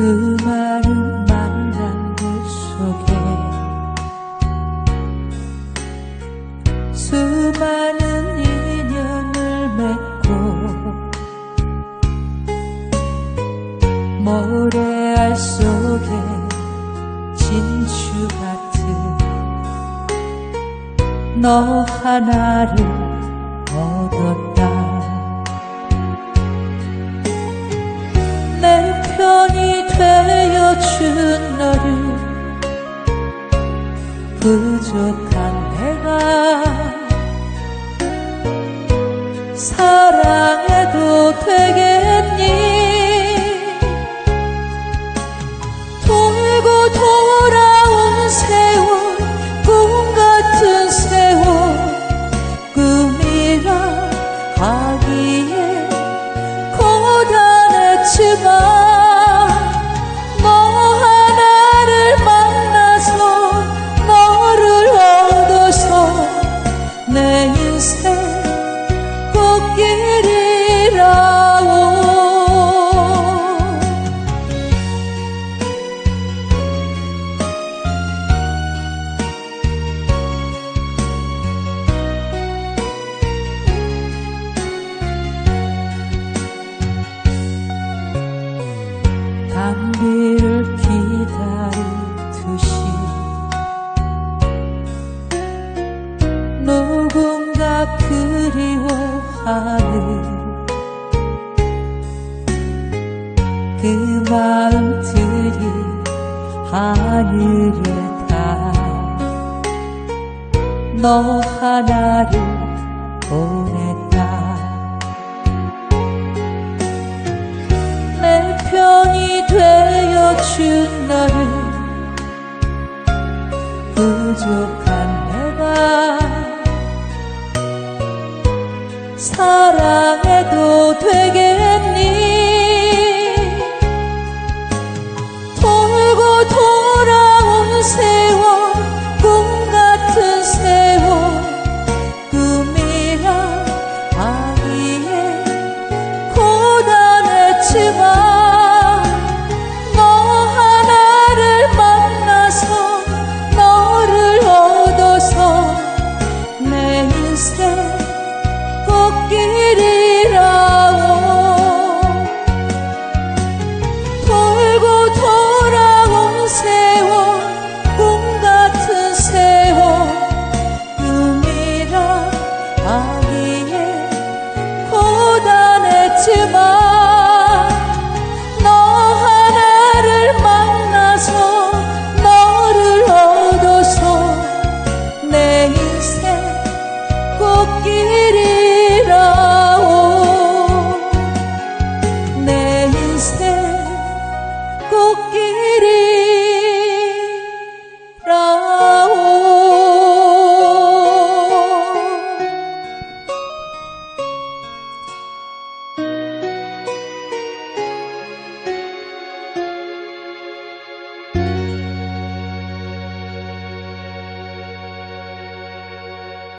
수많은 만남들 속에 수많은 인연을 맺고 모래알 속에 진주 같은 너 하나를 되어준 너를. 부족한 내가 사랑해도 되겠 꽃길 그리워하는 그 마음들이 하늘에 닿너 하나를 보냈다. 내 편이 되어준 너를 부족한 사랑해도 되겠니? 돌고 돌아온 세 길이라오 돌고 돌아온 세월 꿈 같은 세월 꿈이라 하기에 고단했지만 너 하나를 만나서 너를 얻어서 내 인생 꽃길이 poco querer.